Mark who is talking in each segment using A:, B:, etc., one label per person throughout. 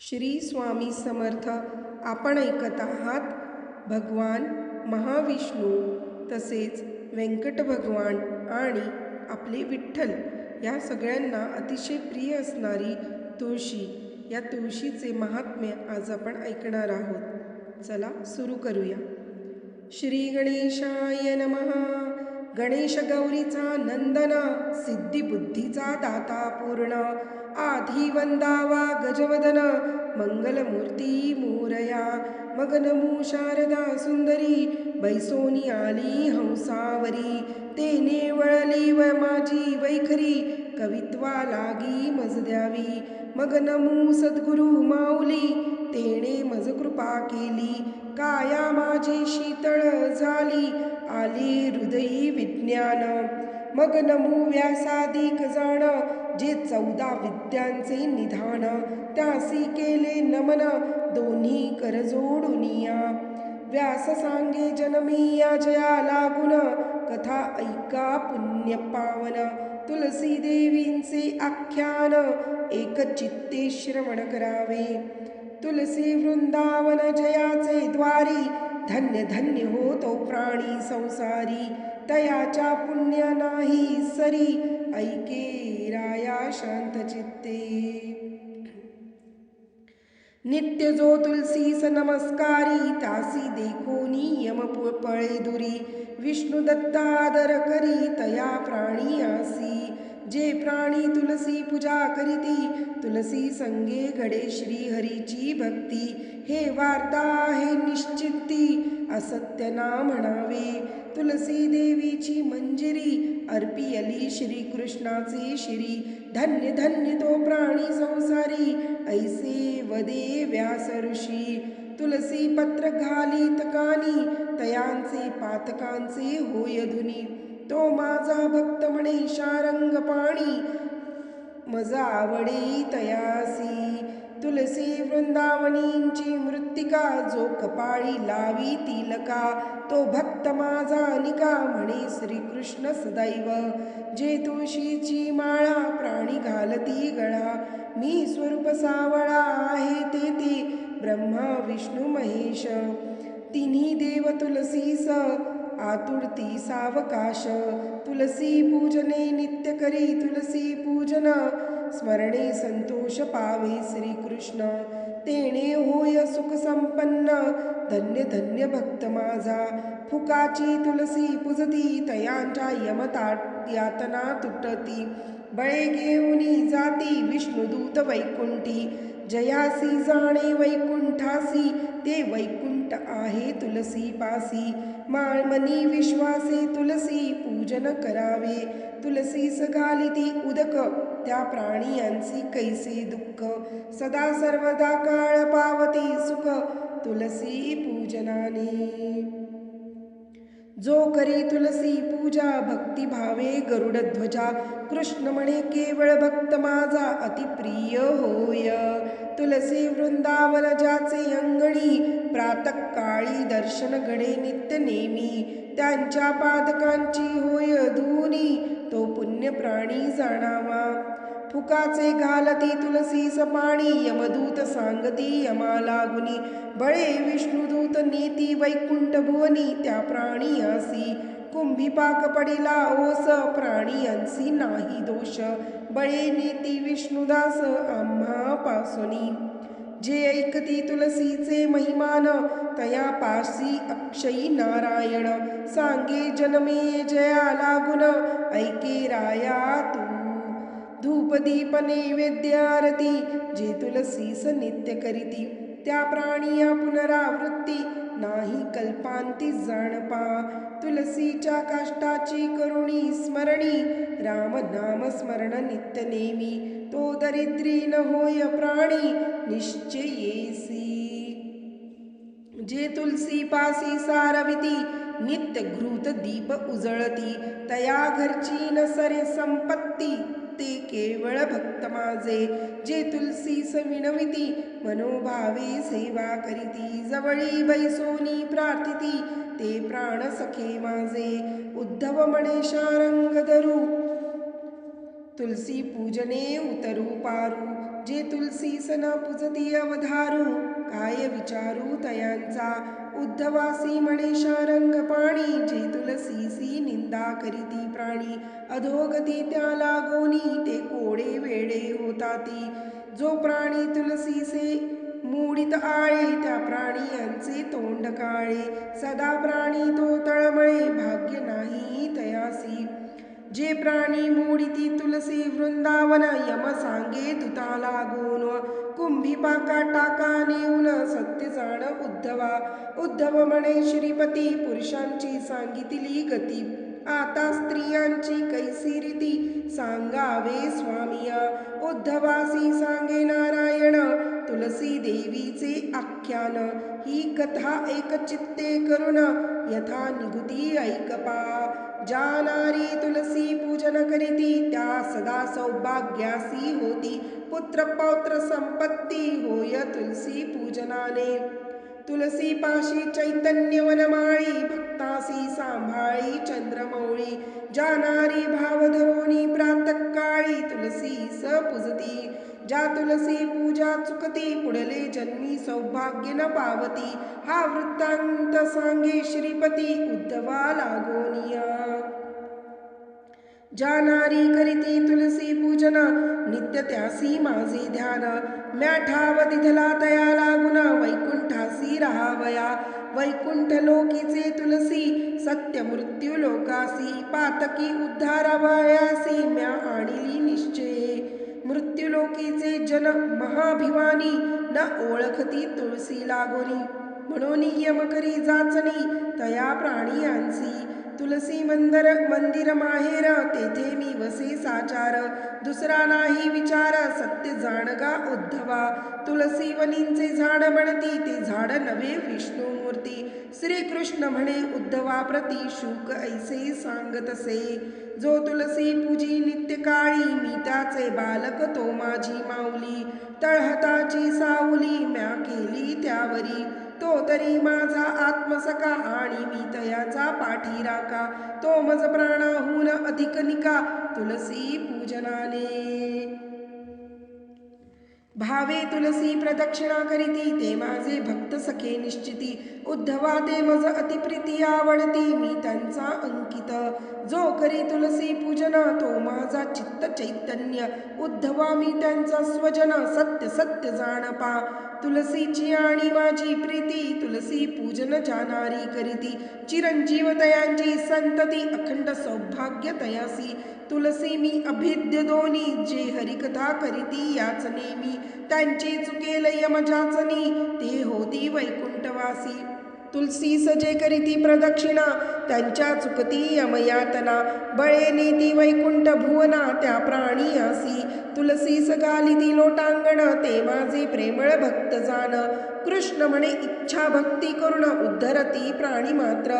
A: श्री स्वामी समर्थ आपण ऐकत आहात भगवान महाविष्णू तसेच व्यंकट भगवान आणि आपले विठ्ठल या सगळ्यांना अतिशय प्रिय असणारी तुळशी या तुळशीचे महात्म्य आज आपण ऐकणार आहोत. चला सुरू करूया. श्री गणेशाय नमः. गणेश गौरीचा नंदना सिद्धिबुद्धीचा दाता पूर्ण आधी वंदावा गजवदन मंगलमूर्ती मोरया मग नमू शारदा सुंदरी बैसोनी आली हंसावरी तेने वळली व माझी वैखरी कवित्वा लागी मज द्यावी मग नमू सद्गुरु माऊली तेणे मज कृपा केली काया माझी शीतळ झाली आली हृदयी ज्ञान. मग नमू व्यासादिक जाण जे चौदा विद्यांचे निधान त्यासी केले नमन दोन्ही कर जोडुनिया व्यास सांगे जनमिया जया लागुन कथा ऐका पुण्य पावन. तुलसी देवींचे आख्यान एक चित्ते श्रवण करावे. तुलसी वृंदावन जयाचे द्वारी धन्य धन्य हो तो प्राणी संसारी तयाच्या पुण्य नाही सरी ऐके राया शांत चित्ते नित्य जो तुलसीस नमस्कारी तासी देखो नियम पळे दुरी विष्णू करी तया प्राणी आसी. जे प्राणी तुलसी पूजा करीती तुलसी संगे घडे श्री हरीची भक्ती. हे वार्ता आहे निश्चिती असत्य ना म्हणावे. तुलसी देवीची मंजिरी अर्पियली श्री कृष्णाचे श्री. धन्य धन्य तो प्राणी संसारी ऐसे वदे व्यास ऋषी. तुलसी पत्र घालीत कानी तयांचे पातकांचे होय धुनी तो माझा भक्त म्हणे शारंग पाणी. मजा आवडे तयासी. तुलसी वृंदावनींची मृत्तिका जो कपाळी लावी तिलका. तो भक्त माझा निका म्हणे श्रीकृष्ण सदैव. जे तुळशीची माळा प्राणी घालती गळा. मी स्वरूप सावळा आहे तेथे. ब्रह्मा विष्णू महेश. तिन्ही देव तुलसी स आतुरती सावकाश. तुलसी पूजने नित्य करी तुलसी पूजन. स्मरणे संतोष पावे श्रीकृष्ण. तेणे होय सुख संपन्न. धन्य धन्य भक्त माझा. फुकाची तुलसी पुजती तयांच्या यमता यातना तुटती. बळे घेऊनी जाती विष्णुदूत वैकुंठी. जयासी जाणे वैकुंठासी. ते वैकुंठ आहे तुलसी पासी. माळमनी विश्वासे तुलसी पूजन करावे. तुलसीस ती उदक त्या प्राणियांची कैसे दुःख? सदा सर्वदा काळ पावती सुख तुलसी पूजनाने. जो करी तुलसी पूजा भक्ती भावे गरुड ध्वजा. कृष्ण म्हणे केवळ भक्त माझा अतिप्रिय होय. तुलसी वृंदावन ज्याचे अंगणी प्रातः काळी दर्शन घडे नित्य नेमी. त्यांच्या पादकांची होय धुनी तो पुण्य प्राणी जाणावा. फुकाचे घालती तुलसी सपाणी यमदूत सांगती यमालागुनी. बळे विष्णुदूत नीती वैकुंठ भुवनी त्या प्राणी आसी कुंभी पाक पडिला ओस प्राणी अंसी नाही दोष. बळे नीती विष्णुदास आम्हा पासुनी. जे ऐकती तुलसीचे महिमान तया पासी अक्षयी नारायण. सांगे जनमे जया लागुन ऐके राया तू. धूपदीप नैवेद्य जे तुलसीस नित्य करीती. त्या प्राणिया पुनरावृत्ती नाही कल्पांती जाणपा तुलसीच्या काष्टाची करुणी स्मरणी. राम नाम स्मरण नित्य नेमी. तो दरिद्री न होय प्राणी. निश्चयेसी जे तुलसी पासी सारविती नित्य घृत दीप उजळती. तया घरची न सरे संपत्ती. ते केवळ भक्त माझे. जे तुलसीस विनविती मनोभावे सेवा करीती. जवळी बैसोनी प्रार्थिती ते प्राण सखे माझे. उद्धव म्हणे शारंग धरू. तुलसी पूजने उतरू पारू. जे तुलसीस न पूजती अवधारू. काय विचारू तयांचा. उद्धवासी म्हणे पाणी जे तुलसीसी निंदा करीती प्राणी. अधोगती त्या लागोनी ते कोडे वेडे होताती. जो प्राणी तुलसीसे मूडित आळे त्या प्राणियांचे तोंड काळे. सदा प्राणी तो तळमळे भाग्य नाही तयासी. जे प्राणी मूडिती तुलसी वृंदावन यम सांगे तुता लागून. कुंभी पाका टाका नेऊन सत्य जाण उद्धवा. उद्धव म्हणे श्रीपती पुरुषांची सांगितली गती. आता स्त्रियांची कैसी रीती सांगावे स्वामिया. उद्धवासी सांगे नारायण तुलसी देवीचे आख्यान. ही कथा एक चित्ते करुण यथा निगुती ऐकपा. ज्या नारी तुलसी पूजन करीती त्या सदा सौभाग्यासी होती. पुत्र पौत्र संपत्ती होय तुलसी पूजनाने. तुलसी पाशी चैतन्य वनमाळी भक्तासी सांभाळी चंद्रमौळी. जानारी भावधरोणी प्रातकाळी तुलसी स पूजती ज्या तुलसी पूजा चुकती पुढले जन्मी सौभाग्य न पावती हा वृत्तांत सांगे श्रीपती उद्धवा लागोनिया. ज्या नारी करीती तुलसी पूजन नित्य त्यासी माझे ध्यान म्याठाव तिथला तया लागुन वैकुंठासी राहावया. वैकुंठ लोकीचे तुलसी सत्य मृत्यू लोकासी पातकी उद्धारावयासी म्या आणिली निश्चये. मृत्युलोकीचे जन महाभिमानी न ओळखती तुळसी लागोनी म्हणून यमकरी जाचणी तया प्राणियांसी तुलसी मंदर मंदिर माहेर तेथे मी वसे साचार. दुसरा नाही विचार सत्य जाणगा उद्धवा. तुलसी वनींचे झाड म्हणती ते झाड नवे विष्णू मूर्ती. श्रीकृष्ण म्हणे उद्धवा प्रती शुक ऐसे सांगतसे जो तुलसी पूजी नित्य काळी मी त्याचे बालक तो माझी माऊली. तळहताची सावली म्या केली त्यावरी. तो तरी माझा आत्मसका आणि मी तयाचा पाठी राका तो मज प्राणाहून अधिक निका. तुलसी पूजनाने. भावे तुलसी प्रदक्षिणा करीती ते माझे भक्त सखे निश्चिती. उद्धवा ते मज अतिप्रिती आवडती मी त्यांचा अंकित. जो करी तुलसी पूजना तो माझा चित्त चैतन्य. उद्धवा मी त्यांचा स्वजन सत्य सत्य जाणपा. तुलसीची आणि माझी प्रीती तुलसी पूजन जाणारी करीती. चिरंजीव तयांची संतती अखंड सौभाग्य तयासी. तुलसी मी अभिद्य दोनी जे हरिकथा करीती याच नेमी. त्यांची चुकेल यमजाचनी ते होती वैकुंठवासी. तुलसी सजे करीती प्रदक्षिणा त्यांच्या चुकती यमयातना. बळे नेती वैकुंठ भुवना त्या प्राणी आसी तुलसी सगालिती लोटांगण ते माझे प्रेमळ भक्त जाण कृष्ण म्हणे इच्छा भक्ती करुण उद्धरती प्राणी मात्र.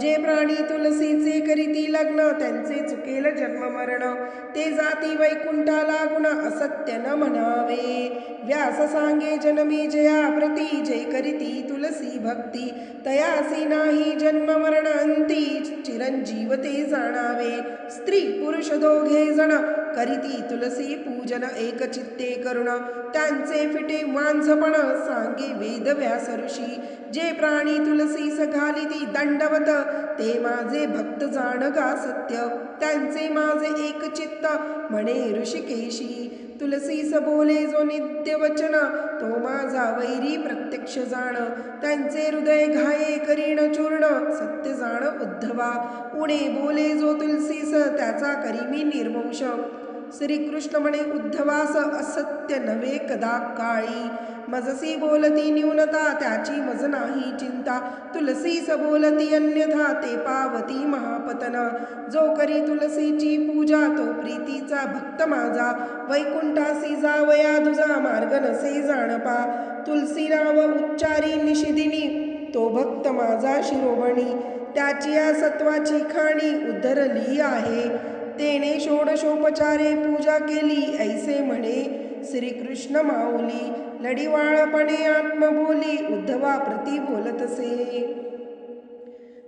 A: जे प्राणी तुलसीचे करीती लग्न त्यांचे चुकेल जन्म मरण. ते जाती वैकुंठा लागुण असत्य न म्हणावे. व्यास सांगे जनमी जया प्रती जे करीती तुलसी भक्ती. तयासी नाही जन्म मरण अंती चिरंजीव ते जाणावे. स्त्री पुरुष दोघे जण करीती तुलसी पूजन एकचित्ते करुण. त्यांचे फिटे वांझपण सांगे वेद व्यास ऋषी. जे प्राणी तुलसीस घालिती दंडवत ते माझे भक्त जाणगा सत्य त्यांचे माझे एकचित्त म्हणे ऋषिकेशी. तुलसीस बोले जो नित्य वचन तो माझा वैरी प्रत्यक्ष जाण. त्यांचे हृदय घाये करीण चूर्ण सत्य जाण उद्धवा. उणे बोले जो तुलसीस त्याचा करी मी निर्वंश श्रीकृष्ण म्हणे उद्धवास असत्य नवे कदा काळी. मजसी बोलती न्यूनता त्याची मज नाही चिंता. तुलसीस बोलती अन्यथा ते पावती महापतन. जो करी तुलसीची पूजा तो प्रीतीचा भक्त माझा. वैकुंठासी जावया दुजा मार्ग नसे जाणपा. तुलसी नाव उच्चारी निशिदिनी तो भक्त माझा शिरोमणी. त्याची या सत्वाची खाणी उद्धरली आहे. तेने षोडशोपचारे पूजा केली. ऐसे म्हणे श्रीकृष्ण माऊली लढीवाळपणे आत्मबोली उद्धवा प्रती बोलतसे.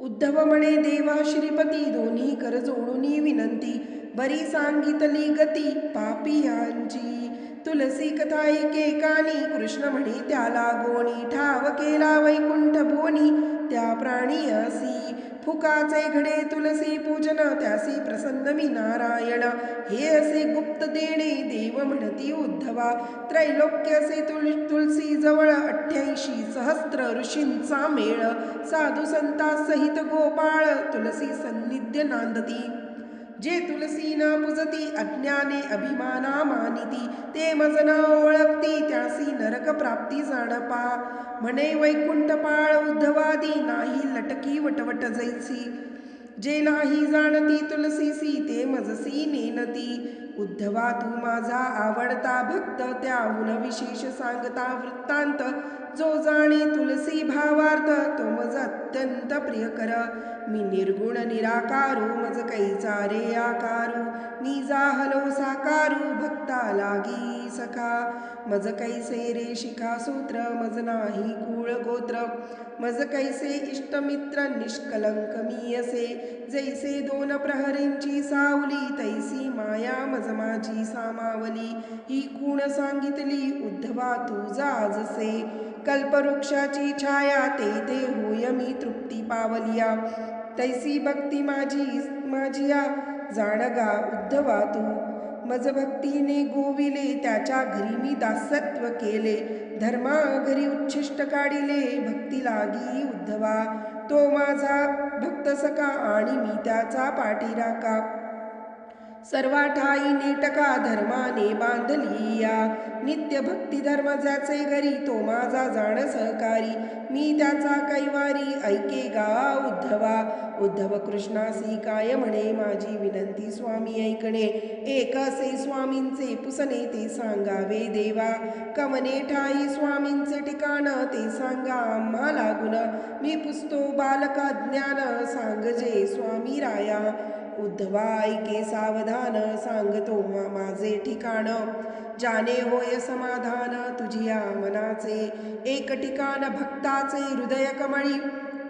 A: उद्धव म्हणे देवा श्रीपती दोन्ही कर जोडूनी विनंती बरी सांगितली गती पापियांची तुलसी कथा एकेकानी कृष्ण म्हणे त्याला गोणी ठाव केला वैकुंठ बोनी त्या प्राणी असी. फुकाचे घडे तुलसी पूजन त्यासी प्रसन्न मी नारायण. हे असे गुप्त देणे देव म्हणती उद्धवा. त्रैलोक्यसे तुल तुलसी जवळ अठ्ठ्याऐंशी सहस्त्र ऋषींचा मेळ. साधू संता सहित गोपाळ तुलसी सन्निध्य नांदती. जे तुलसी न पुजती अज्ञाने अभिमाना मानिती ते मजना ओळखती त्यासी नरक प्राप्ती जाणपा. म्हणे वैकुंठ पाळ उद्धवादी नाही लटकी वटवट जैसी. जे नाही जाणती तुलसीसी ते मजसी नेनती. उद्धवा तू माझा आवडता भक्त त्याहून विशेष सांगता वृत्तांत. जो जाणे तुलसी भावार्थ तो मज अत्यंत प्रिय कर. मी निर्गुण निराकारू मज कैचा रे आकारू. मी जाहलो साकारू भक्ता लागी सखा. मज कैसे रे शिखा सूत्र मज नाही कुळ गोत्र. मज कैसे इष्टमित्र निष्कलंक मी असे. जैसे दोन प्रहरींची सावली तैसी माया मज माझी सामावली. ही कुण सांगितली उद्धवा तुझा जसे कल्पवृक्षाची छाया ते ते होय मी तृप्ती पावलिया. तैसी भक्ती माझी माझिया जाणगा उद्धवा तू. मज भक्तीने गोविले त्याच्या घरी मी दासत्व केले. धर्मा घरी उच्छिष्ट काढिले भक्ती लागी उद्धवा. तो माझा भक्त सका आणि मी त्याचा पाठीराका सर्वा ठाई नेटका धर्माने बांधली या नित्य भक्ती धर्म ज्याचे घरी तो माझा जाण सहकारी. मी त्याचा कैवारी ऐके गा उद्धवा. उद्धव कृष्णासी काय म्हणे? माझी विनंती स्वामी ऐकणे. एक असे स्वामींचे पुसणे ते सांगावे देवा. कमने ठाई स्वामींचे ठिकाण ते सांगा आम्हाला गुण. मी पुसतो बालका ज्ञान सांगजे स्वामी राया. उद्धवा ऐके सावधान सांगतो माझे ठिकाण. जाने होय समाधान तुझिया मनाचे. एक ठिकाण भक्ताचे हृदय कमळी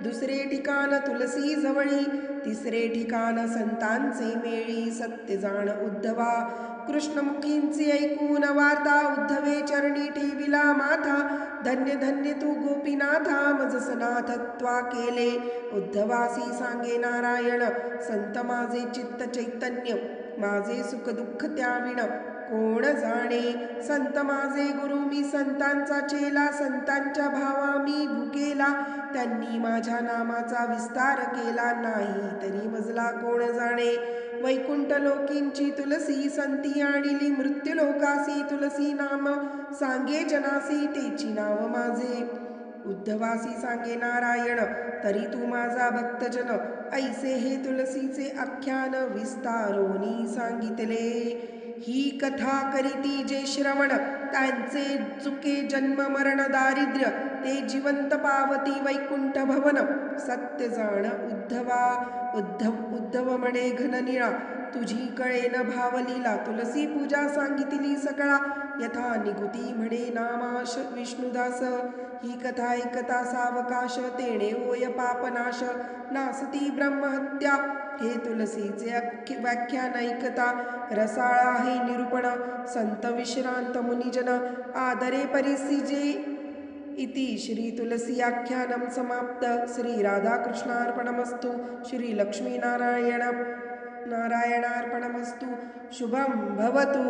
A: दुसरे ठिकाण तुलसी जवळी तिसरे ठिकाण संतांचे मेळी. सत्य जाण उद्धवा कृष्णमुखींचे ऐकून वार्ता उद्धवे चरणी ठेविला माथा. धन्य धन्य तू गोपीनाथा मजसनाथत्वा केले. उद्धवासी सांगे नारायण संत माझे चित्त चैतन्य माझे सुख दुःख त्याविण कोण जाणे? संत माझे गुरु मी संतांचा चेला संतांच्या भावा मी भुकेला. त्यांनी माझ्या नामाचा विस्तार केला नाही तरी मजला कोण जाणे? वैकुंठलोकींची तुलसी संती आणिली मृत्यूलोकासी तुलसी नाम सांगे जनासी तेची नाव माझे. उद्धवासी सांगे नारायण तरी तू माझा भक्तजन ऐसे हे तुलसीचे आख्यान विस्तारोनी सांगितले. ही कथा करीती जे श्रवण त्यांचे चुके जन्म मरण दारिद्र्य ते जिवंत पावती वैकुंठ भवन सत्य जाण उद्धवा उद्धव उद्धव म्हणे घननिळा तुझी कळेन भावलीला तुलसी पूजा सांगितली सकळा. यथा निगुती म्हणे नामाश विष्णुदास. ही कथा ऐकता सावकाश तेणे होय पापनाश. नासती ब्रह्महत्या हे तुलसीचे व्याख्यान ऐकता. रसाळा हे निरूपण संत विश्रांत मुनिजन. आदरे परिसिजे इति श्री तुलसी आख्यानं समाप्त. श्री राधाकृष्णार्पणमस्तु. श्रीलक्ष्मीनारायण नारायणार्पणमस्तु। शुभं भवतु